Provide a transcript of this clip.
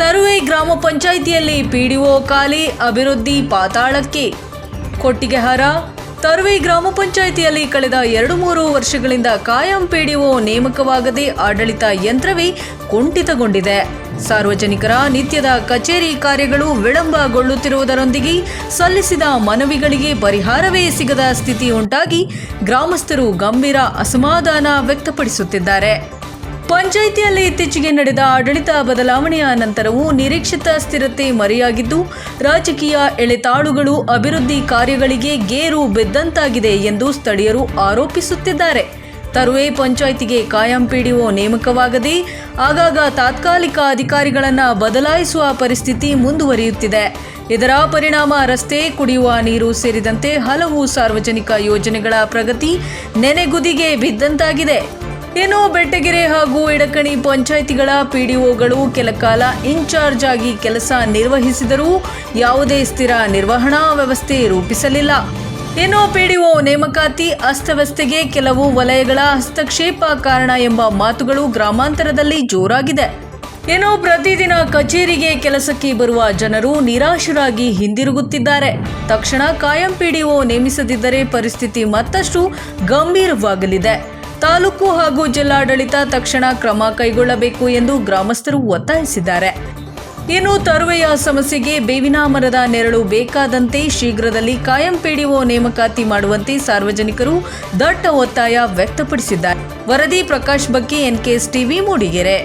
ತರುವೆ ಗ್ರಾಮ ಪಂಚಾಯಿತಿಯಲ್ಲಿ ಪಿಡಿಒ ಖಾಲಿ, ಅಭಿವೃದ್ಧಿ ಪಾತಾಳಕ್ಕೆ ಕೊಟ್ಟಿಗೆಹಾರ. ತರುವೆ ಗ್ರಾಮ ಪಂಚಾಯಿತಿಯಲ್ಲಿ ಕಳೆದ ಎರಡು ಮೂರು ವರ್ಷಗಳಿಂದ ಕಾಯಂ ಪಿಡಿಒ ನೇಮಕವಾಗದೆ ಆಡಳಿತ ಯಂತ್ರವೇ ಕುಂಠಿತಗೊಂಡಿದೆ. ಸಾರ್ವಜನಿಕರ ನಿತ್ಯದ ಕಚೇರಿ ಕಾರ್ಯಗಳು ವಿಳಂಬಗೊಳ್ಳುತ್ತಿರುವುದರೊಂದಿಗೆ ಸಲ್ಲಿಸಿದ ಮನವಿಗಳಿಗೆ ಪರಿಹಾರವೇ ಸಿಗದ ಸ್ಥಿತಿ ಉಂಟಾಗಿ ಗ್ರಾಮಸ್ಥರು ಗಂಭೀರ ಅಸಮಾಧಾನ ವ್ಯಕ್ತಪಡಿಸುತ್ತಿದ್ದಾರೆ. ಪಂಚಾಯಿತಿಯಲ್ಲಿ ಇತ್ತೀಚೆಗೆ ನಡೆದ ಆಡಳಿತ ಬದಲಾವಣೆಯ ನಂತರವೂ ನಿರೀಕ್ಷಿತ ಸ್ಥಿರತೆ ಮರೆಯಾಗಿದ್ದು, ರಾಜಕೀಯ ಎಳೆತಾಳುಗಳು ಅಭಿವೃದ್ಧಿ ಕಾರ್ಯಗಳಿಗೆ ಗೇರು ಬಿದ್ದಂತಾಗಿದೆ ಎಂದು ಸ್ಥಳೀಯರು ಆರೋಪಿಸುತ್ತಿದ್ದಾರೆ. ತರುವೆ ಪಂಚಾಯಿತಿಗೆ ಕಾಯಂ ಪಿಡಿಒ ನೇಮಕವಾಗದೆ, ಆಗಾಗ ತಾತ್ಕಾಲಿಕ ಅಧಿಕಾರಿಗಳನ್ನು ಬದಲಾಯಿಸುವ ಪರಿಸ್ಥಿತಿ ಮುಂದುವರಿಯುತ್ತಿದೆ. ಇದರ ಪರಿಣಾಮ ರಸ್ತೆ, ಕುಡಿಯುವ ನೀರು ಸೇರಿದಂತೆ ಹಲವು ಸಾರ್ವಜನಿಕ ಯೋಜನೆಗಳ ಪ್ರಗತಿ ನೆನೆಗುದಿಗೆ ಬಿದ್ದಂತಾಗಿದೆ. ಇನ್ನು ಬೆಟ್ಟಗೆರೆ ಹಾಗೂ ಇಡಕಣಿ ಪಂಚಾಯಿತಿಗಳ ಪಿಡಿಒಗಳು ಕೆಲಕಾಲ ಇನ್ಚಾರ್ಜ್ ಆಗಿ ಕೆಲಸ ನಿರ್ವಹಿಸಿದರೂ ಯಾವುದೇ ಸ್ಥಿರ ನಿರ್ವಹಣಾ ವ್ಯವಸ್ಥೆ ರೂಪಿಸಲಿಲ್ಲ. ಇನ್ನು ಪಿಡಿಒ ನೇಮಕಾತಿ ಅಸ್ತವ್ಯಸ್ತೆಗೆ ಕೆಲವು ವಲಯಗಳ ಹಸ್ತಕ್ಷೇಪ ಕಾರಣ ಎಂಬ ಮಾತುಗಳು ಗ್ರಾಮಾಂತರದಲ್ಲಿ ಜೋರಾಗಿದೆ. ಇನ್ನು ಪ್ರತಿದಿನ ಕಚೇರಿಗೆ ಕೆಲಸಕ್ಕೆ ಬರುವ ಜನರು ನಿರಾಶರಾಗಿ ಹಿಂದಿರುಗುತ್ತಿದ್ದಾರೆ. ತಕ್ಷಣ ಕಾಯಂ ಪಿಡಿಒ ನೇಮಿಸದಿದ್ದರೆ ಪರಿಸ್ಥಿತಿ ಮತ್ತಷ್ಟು ಗಂಭೀರವಾಗಲಿದೆ. ತಾಲೂಕು ಹಾಗೂ ಜಿಲ್ಲಾಡಳಿತ ತಕ್ಷಣ ಕ್ರಮ ಕೈಗೊಳ್ಳಬೇಕು ಎಂದು ಗ್ರಾಮಸ್ಥರು ಒತ್ತಾಯಿಸಿದ್ದಾರೆ. ಇನ್ನು ತರುವೆಯ ಸಮಸ್ಯೆಗೆ ಬೇವಿನ ಮರದ ನೆರಳು ಬೇಕಾದಂತೆ ಶೀಘ್ರದಲ್ಲಿ ಕಾಯಂ ಪಿಡಿಒ ನೇಮಕಾತಿ ಮಾಡುವಂತೆ ಸಾರ್ವಜನಿಕರು ದಟ್ಟ ಒತ್ತಾಯ ವ್ಯಕ್ತಪಡಿಸಿದ್ದಾರೆ. ವರದಿ ಪ್ರಕಾಶ್ ಬಗ್ಗೆ ಎನ್ಕೆಎಸ್ ಟಿವಿ ಮೂಡಿಗೆರೆ.